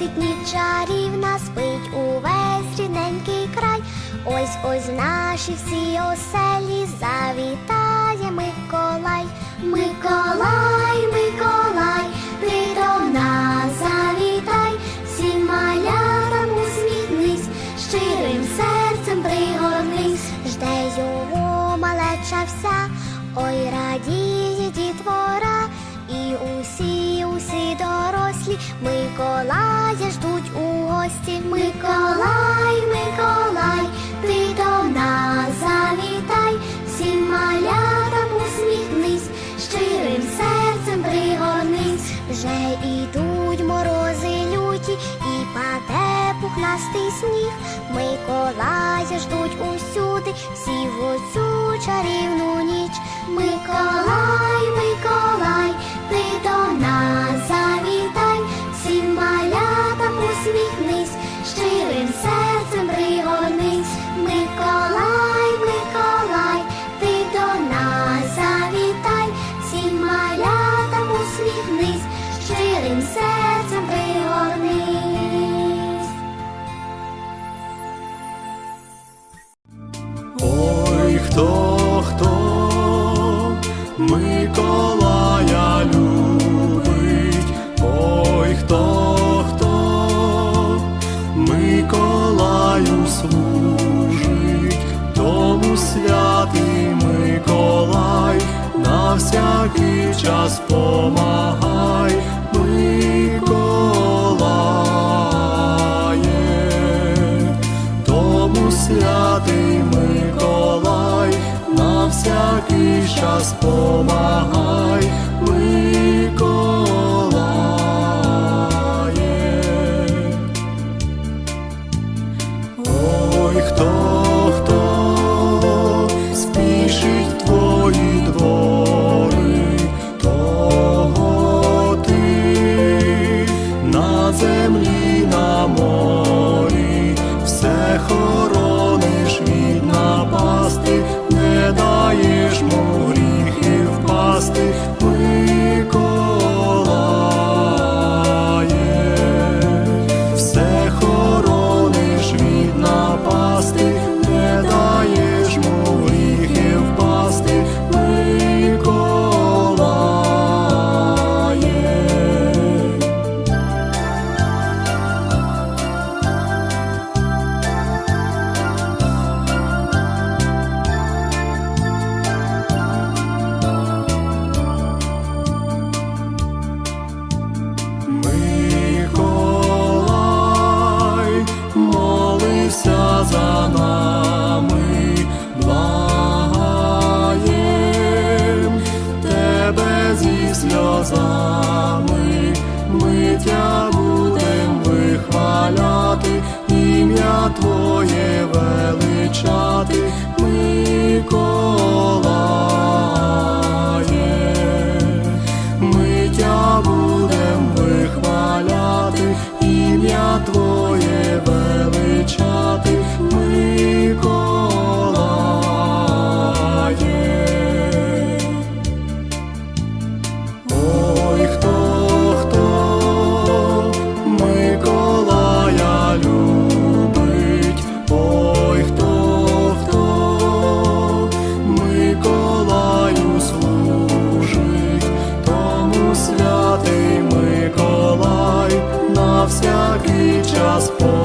ніч чарівна, спить увесь рідненький край. Ось ось наші всі оселі завітає Миколай. Миколай, Миколай, ти до нас завітай, всім малятам усміхнись, щирим серцем пригорнись, жде його малеча вся, ой радіє дітвора, і усі, усі дорослі Миколая вже ідуть морози люті, і паде пухнастий сніг. Миколая ждуть усюди, всі в оцю чарівну ніч. Миколай, Миколай, щирим серцем пригорнись. Ой, хто, хто? Миколая любить, ой, хто, хто? Миколаю служить, тому святий Миколай, на всякий час помагай, час помагай, Твоє величати, Миколає. Святий